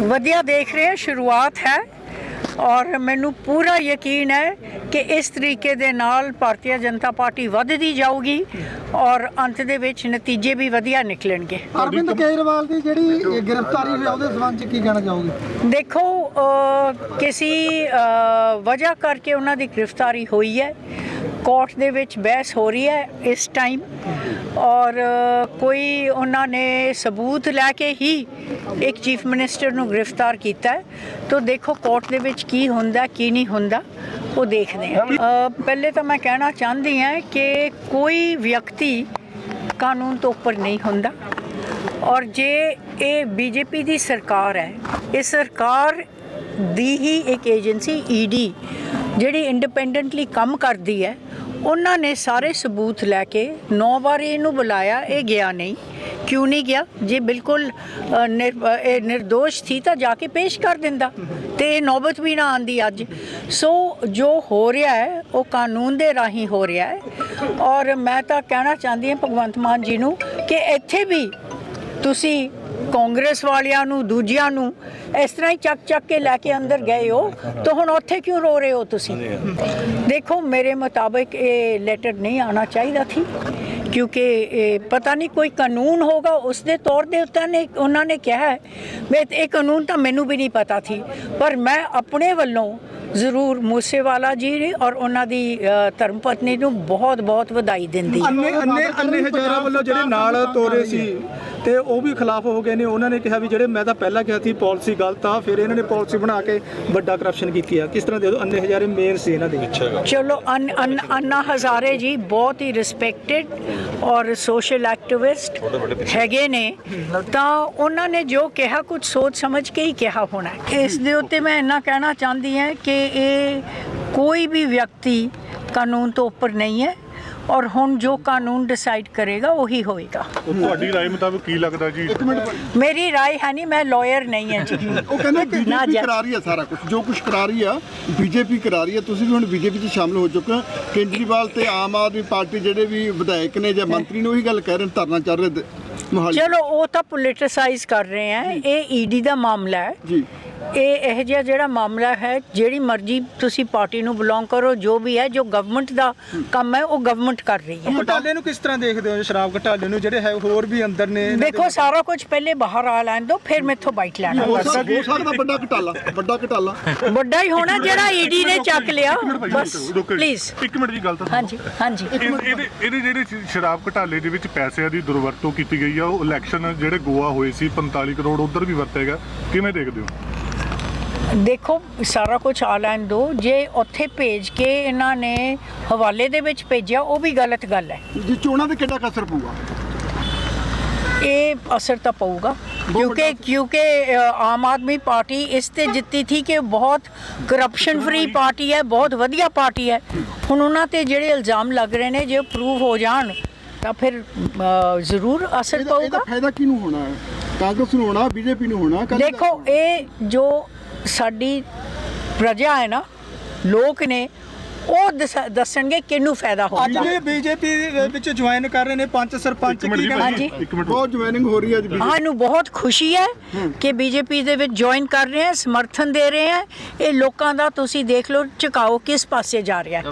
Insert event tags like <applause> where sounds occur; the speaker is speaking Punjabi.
ਵਧੀਆ ਦੇਖ ਰਹੇ ਸ਼ੁਰੂਆਤ ਹੈ ਔਰ ਮੈਨੂੰ ਪੂਰਾ ਯਕੀਨ ਹੈ ਕਿ ਇਸ ਤਰੀਕੇ ਦੇ ਨਾਲ ਭਾਰਤੀ ਜਨਤਾ ਪਾਰਟੀ ਵੱਧਦੀ ਜਾਊਗੀ ਔਰ ਅੰਤ ਦੇ ਵਿੱਚ ਨਤੀਜੇ ਵੀ ਵਧੀਆ ਨਿਕਲਣਗੇ। ਅਰਵਿੰਦ ਕੇਜਰੀਵਾਲ ਦੀ ਜਿਹੜੀ ਗ੍ਰਿਫਤਾਰੀ ਹੋਈ ਉਹਦੇ ਸੰਬੰਧ ਚ ਕੀ ਕਹਿਣਾ ਚਾਹੋਗੇ? ਦੇਖੋ ਕਿਸੇ ਵਜ੍ਹਾ ਕਰਕੇ ਉਹਨਾਂ ਦੀ ਗ੍ਰਿਫਤਾਰੀ ਹੋਈ ਹੈ। ਕੋਰਟ ਦੇ ਵਿੱਚ ਬਹਿਸ ਹੋ ਰਹੀ ਹੈ ਇਸ ਟਾਈਮ ਔਰ ਕੋਈ ਉਹਨਾਂ ਨੇ ਸਬੂਤ ਲੈ ਕੇ ਹੀ ਇੱਕ ਚੀਫ ਮਿਨਿਸਟਰ ਨੂੰ ਗ੍ਰਿਫਤਾਰ ਕੀਤਾ ਹੈ। ਤਾਂ ਦੇਖੋ ਕੋਰਟ ਦੇ ਵਿੱਚ ਕੀ ਹੁੰਦਾ, ਕੀ ਨਹੀਂ ਹੁੰਦਾ, ਉਹ ਦੇਖਦੇ ਹਾਂ। ਪਹਿਲੇ ਤਾਂ ਮੈਂ ਕਹਿਣਾ ਚਾਹੁੰਦੀ ਹਾਂ ਕਿ ਕੋਈ ਵਿਅਕਤੀ ਕਾਨੂੰਨ ਤੋਂ ਉੱਪਰ ਨਹੀਂ ਹੁੰਦਾ ਔਰ ਜੇ ਇਹ ਬੀਜੇਪੀ ਦੀ ਸਰਕਾਰ ਹੈ, ਇਹ ਸਰਕਾਰ ਦੀ ਹੀ ਇੱਕ ਏਜੰਸੀ ਈਡੀ ਜਿਹੜੀ ਇੰਡੀਪੈਂਡੈਂਟਲੀ ਕੰਮ ਕਰਦੀ ਹੈ ਉਹਨਾਂ ਨੇ ਸਾਰੇ ਸਬੂਤ ਲੈ ਕੇ ਨੌ ਵਾਰੀ ਇਹਨੂੰ ਬੁਲਾਇਆ ਇਹ ਗਿਆ ਨਹੀਂ। ਕਿਉਂ ਨਹੀਂ ਗਿਆ? ਜੇ ਬਿਲਕੁਲ ਅ, ਨਿਰ- ਇਹ નિર્ਦੋਸ਼ ਸੀ ਤਾਂ ਜਾ ਕੇ ਪੇਸ਼ ਕਰ ਦਿੰਦਾ ਤੇ ਇਹ ਨੌਬਤ ਵੀ ਨਾ ਆਂਦੀ ਅੱਜ। ਸੋ ਜੋ ਹੋ ਰਿਹਾ ਹੈ ਉਹ ਕਾਨੂੰਨ ਦੇ ਰਾਹੀਂ ਹੋ ਰਿਹਾ ਹੈ। ਔਰ ਮੈਂ ਤਾਂ ਕਹਿਣਾ ਚਾਹੁੰਦੀ ਹਾਂ ਭਗਵੰਤ ਮਾਨ ਜੀ ਨੂੰ ਕਿ ਇੱਥੇ ਵੀ ਤੁਸੀਂ ਕਾਂਗਰਸ ਵਾਲਿਆਂ ਨੂੰ, ਦੂਜਿਆਂ ਨੂੰ, ਇਸ ਤਰ੍ਹਾਂ ਹੀ ਚੱਕ ਚੱਕ ਕੇ ਲੈ ਕੇ ਅੰਦਰ ਗਏ ਹੋ। ਤਾਂ ਹੁਣ ਉੱਥੇ ਕਿਉਂ ਰੋ ਰਹੇ ਹੋ ਤੁਸੀਂ? ਦੇਖੋ, ਮੇਰੇ ਮੁਤਾਬਕ ਇਹ ਲੈਟਰ ਨਹੀਂ ਆਣਾ ਚਾਹੀਦਾ ਸੀ, ਕਿਉਂਕਿ ਇਹ ਪਤਾ ਨਹੀਂ ਕੋਈ ਕਾਨੂੰਨ ਹੋਗਾ ਉਸ ਦੇ ਤੌਰ ਦੇ ਉੱਤੇ ਨੇ, ਉਹਨਾਂ ਨੇ ਕਿਹਾ ਮੈਂ ਇਹ ਕਾਨੂੰਨ ਤਾਂ ਮੈਨੂੰ ਵੀ ਨਹੀਂ ਪਤਾ ਸੀ, ਪਰ ਮੈਂ ਆਪਣੇ ਵੱਲੋਂ ਜ਼ਰੂਰ ਮੂਸੇਵਾਲਾ ਜੀ ਨੇ ਔਰ ਉਹਨਾਂ ਦੀ ਧਰਮ ਪਤਨੀ ਨੂੰ ਬਹੁਤ ਬਹੁਤ ਵਧਾਈ ਦਿੰਦੀ ਹਾਂ। ਅੰਨੇ ਅੰਨੇ ਅੰਨੇ ਹਜ਼ਾਰਾਂ ਵੱਲੋਂ ਜਿਹੜੇ ਨਾਲ ਤੋਰੇ ਸੀ ਤੇ ਉਹ ਵੀ ਖਿਲਾਫ ਹੋ ਗਏ ਨੇ। ਉਹਨਾਂ ਨੇ ਕਿਹਾ ਵੀ ਜਿਹੜੇ ਮੈਂ ਤਾਂ ਪਹਿਲਾਂ ਕਿਹਾ ਸੀ ਪਾਲਿਸੀ ਗਲਤ ਆ ਫਿਰ ਇਹਨਾਂ ਨੇ ਪਾਲਿਸੀ ਬਣਾ ਕੇ ਵੱਡਾ ਕਰਪਸ਼ਨ ਕੀਤੀ ਆ। ਕਿਸ ਤਰ੍ਹਾਂ ਦੇ ਅੰਨੇ ਹਜ਼ਾਰੇ ਮੇਨ ਸੀ ਇਹਨਾਂ ਦੇ। ਚਲੋ ਅਨ ਅਨ ਹਜ਼ਾਰੇ ਜੀ ਬਹੁਤ ਹੀ ਰਿਸਪੈਕਟਡ ਔਰ ਸੋਸ਼ਲ ਐਕਟਿਵਿਸਟ ਹੈਗੇ ਨੇ। ਤਾਂ ਉਹਨਾਂ ਨੇ ਜੋ ਕਿਹਾ ਕੁਝ ਸੋਚ ਸਮਝ ਕੇ ਹੀ ਕਿਹਾ ਹੋਣਾ। ਇਸ ਦੇ ਉੱਤੇ ਮੈਂ ਇੰਨਾ ਕਹਿਣਾ ਚਾਹੁੰਦੀ ਹਾਂ ਕਿ ਇਹ ਕੋਈ ਵੀ ਵਿਅਕਤੀ ਕਾਨੂੰਨ ਤੋਂ ਉੱਪਰ ਨਹੀਂ ਹੈ ਔਰ ਹੁਣ ਜੋ ਕਾਨੂੰਨ ਡਿਸਾਈਡ ਕਰੇਗਾ ਉਹੀ ਹੋਏਗਾ ਉਹ ਤੁਹਾਡੀ ਰਾਏ ਮੁਤਾਬਕ ਕੀ ਲੱਗਦਾ ਜੀ ਮੇਰੀ رائے ਹੈ ਨਹੀਂ ਮੈਂ ਲਾਇਰ ਨਹੀਂ ਹਾਂ ਜੀ <laughs> ਉਹ ਕਹਿੰਦੇ ਨਾ ਬੀਜੇਪੀ ਜਾ- ਕਰਾ ਰਹੀ ਹੈ ਸਾਰਾ ਕੁਝ ਜੋ ਕੁਝ ਕਰਾ ਰਹੀ ਆ ਬੀਜੇਪੀ ਕਰਾ ਰਹੀ ਹੈ ਤੁਸੀਂ ਵੀ ਹੁਣ ਬੀਜੇਪੀ 'ਚ ਸ਼ਾਮਲ ਹੋ ਚੁੱਕੇ ਹੋ ਕੇਜਰੀਵਾਲ ਤੇ ਆਮ ਆਦਮੀ ਪਾਰਟੀ ਜਿਹੜੇ ਵੀ ਵਿਧਾਇਕ ਨੇ ਜਾਂ ਮੰਤਰੀ ਨੇ ਉਹੀ ਗੱਲ ਕਹਿ ਰਹੇ ਨੇ ਧਰਨਾ ਚੱਲ ਰਿਹਾ ਦ- ਮੋਹਾਲੀ ਚਲੋ ਉਹ ਤਾਂ ਪੋਲਿਟਿਸਾਈਜ਼ ਕਰ ਰਹੇ ਹੈ ਇਹ ਈਡੀ ਦਾ ਮਾਮਲਾ ਹੈ ਜੀ ਇਹ ਇਹ ਜਿਹਾ ਜਿਹੜਾ ਮਾਮਲਾ ਹੈ ਜਿਹੜੀ ਮਰਜ਼ੀ ਤੁਸੀਂ ਪਾਰਟੀ ਨੂੰ ਬਿਲੋਂਗ ਕਰੋ ਜੋ ਵੀ ਹੈ ਜੋ ਗਵਰਨਮੈਂਟ ਦਾ ਕੰਮ ਹੈ ਉਹ ਗਵਰਨਮੈਂਟ ਕਰ ਰਹੀ ਹੈ। ਘਟਾਲੇ ਨੂੰ ਕਿਸ ਤਰ੍ਹਾਂ ਦੇਖਦੇ ਹੋ ਸ਼ਰਾਬ ਘਟਾਲੇ ਨੂੰ? ਜਿਹੜੇ ਹੈ ਹੋਰ ਵੀ ਅੰਦਰ ਨੇ ਦੇਖੋ ਸਾਰਾ ਕੁਝ ਪਹਿਲੇ ਬਾਹਰ ਆ ਲੈਣ ਦਿਓ ਫਿਰ ਮੈਥੋਂ ਬਾਈਟ ਲੈਣਾ ਹੋ ਸਕਦਾ ਹੋ ਸਕਦਾ ਵੱਡਾ ਘਟਾਲਾ ਵੱਡਾ ਘਟਾਲਾ। ਵੱਡਾ ਹੀ ਹੋਣਾ ਜਿਹੜਾ ਈਡੀ ਨੇ ਚੱਕ ਲਿਆ। ਬਸ। ਪਲੀਜ਼ ਇੱਕ ਮਿੰਟ ਦੀ ਗੱਲ ਤਾਂ। ਹਾਂਜੀ ਹਾਂਜੀ। ਇਹ- ਇਹਦੇ ਇਹਦੇ ਜਿਹੜੇ ਸ਼ਰਾਬ ਘਟਾਲੇ ਦੇ ਵਿੱਚ ਪੈਸਿਆਂ ਦੀ ਦੁਰਵਰਤੋਂ ਕੀਤੀ ਗਈ ਆ ਉਹ ਇਲੈਕਸ਼ਨ ਜਿਹੜੇ ਗੋਆ ਹੋਏ ਸੀ 45 ਕਰੋੜ ਉਧਰ ਵੀ ਵਰਤੇਗਾ ਕਿਵੇਂ ਦੇਖਦੇ ਹੋ? ਦੇਖੋ ਸਾਰਾ ਕੁਝ ਆ ਲੈਣ ਦਿਓ ਜੇ ਉੱਥੇ ਭੇਜ ਕੇ ਇਹਨਾਂ ਨੇ ਹਵਾਲੇ ਦੇ ਵਿੱਚ ਭੇਜਿਆ ਉਹ ਵੀ ਗਲਤ ਗੱਲ ਹੈ। ਜੀ ਚੋਣਾਂ ਤੇ ਕਿੱਡਾ ਕੁ ਅਸਰ ਪਊਗਾ? ਇਹ ਅਸਰ ਤਾਂ ਪਊਗਾ। ਕਿਉਂਕਿ ਕਿਉਂਕਿ ਆਮ ਆਦਮੀ ਪਾਰਟੀ ਇਸ ਤੇ ਜਿੱਤੀ ਥੀ ਕਿ ਬਹੁਤ ਕਰਪਸ਼ਨ ਫਰੀ ਪਾਰਟੀ ਹੈ ਬਹੁਤ ਵਧੀਆ ਪਾਰਟੀ ਹੈ। ਹੁਣ ਉਹਨਾਂ ਤੇ ਜਿਹੜੇ ਇਲਜ਼ਾਮ ਲੱਗ ਰਹੇ ਨੇ ਜੇ ਪ੍ਰੂਵ ਹੋ ਜਾਣ ਤਾਂ ਫਿਰ ਜ਼ਰੂਰ ਅਸਰ ਇਹਦਾ ਇਹਦਾ ਪਊਗਾ। ਫਾਇਦਾ ਕਿਹਨੂੰ ਹੋਣਾ ਹੈ? ਕਾਂਗਰਸ ਨੂੰ ਹੋਣਾ ਬੀਜੇਪੀ ਨੂੰ ਹੋਣਾ ਦੇਖੋ ਇਹ ਜੋ ਸਾਡੀ ਪ੍ਰਜਾ ਹੈ ਨਾ ਲੋਕ ਨੇ ਉਹ ਦੱਸ- ਦੱਸਣਗੇ ਕਿਹਨੂੰ ਫਾਇਦਾ ਅੱਜ ਹੋਊਗਾ ਨੇ ਬੀਜੇਪੀ ਵਿੱਚ ਜੁਆਇਨ ਕਰ ਰਹੇ ਨੇ ਪੰਜ ਸਰਪੰਚ ਕੀ ਹਾਂਜੀ। ਇੱਕ ਮਿੰਟ ਬਹੁਤ ਜੁਆਇਨਿੰਗ ਹੋ ਰਹੀ ਹੈ ਅੱਜ BJP ਸਾਨੂੰ ਬਹੁਤ ਖੁਸ਼ੀ ਹੈ ਕਿ ਬੀਜੇਪੀ ਦੇ ਵਿੱਚ ਜੁਆਇਨ ਕਰ ਰਹੇ ਹੈ ਸਮਰਥਨ ਦੇ ਰਹੇ ਹੈ। ਇਹ ਲੋਕਾਂ ਦਾ ਤੁਸੀਂ ਦੇਖ ਲਓ ਝੁਕਾਓ ਕਿਸ ਪਾਸੇ ਜਾ ਰਿਹਾ ਹੈ।